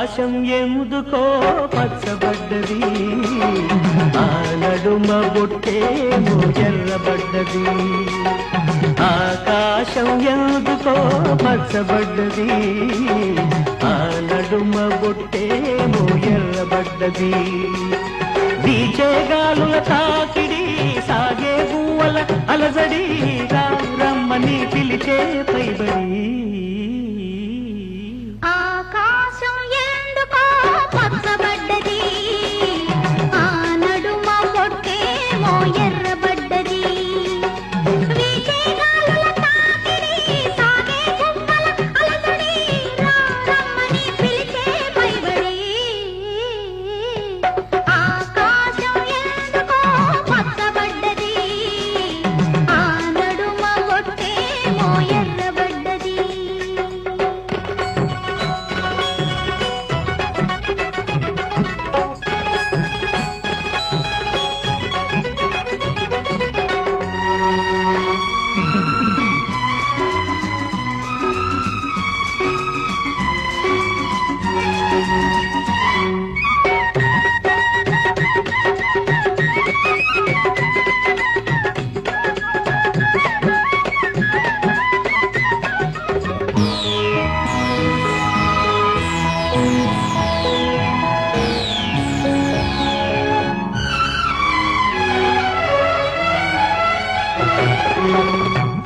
ఆకాశం ఎందుకో పచ్చబడ్డది. ఆ నడుమ బొట్టేమో ఎర్రబడ్డది. ఆకాశం ఎందుకో పచ్చబడ్డది. ఆ నడుమ బొట్టేమో ఎర్రబడ్డది. దీచే గాలుల తాకిడి సాగే పువ్వల అలజడి. రమ్మని పిలిచే oh yeah.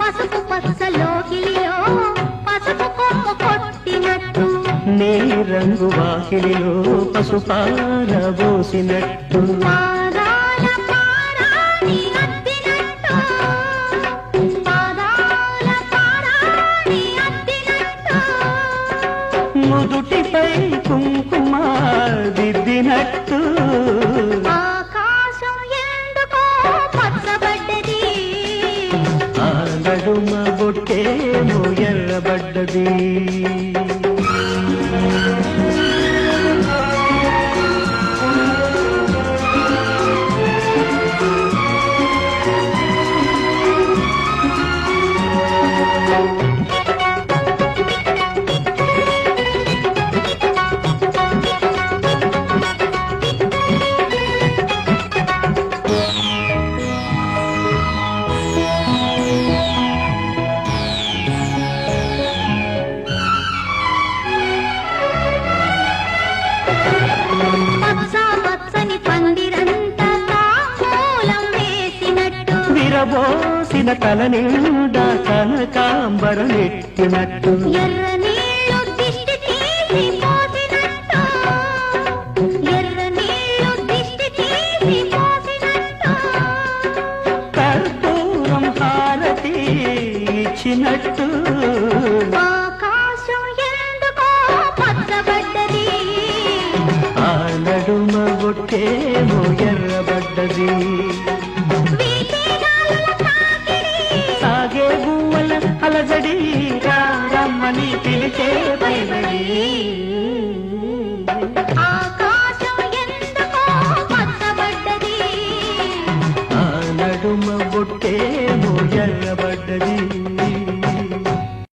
పసుపు పచ్చలోకిలిలో పసుపు కొమ్ము కొట్టినట్టు. నే రంగు వాకిలిలో పారాణి అద్దినట్టు ఎర్ర నీళ్ళు దిష్టి తీసి పోసినట్టు కర్పూరం హారతి ఇచ్చినట్టు. ఆకాశం ఎందుకో పచ్చబడ్డది? ఆ నడుమ బొట్టేమో ఎర్రబడ్డది. సాగే భూమల అలజడి రామ్మని పిలిచే పైబడి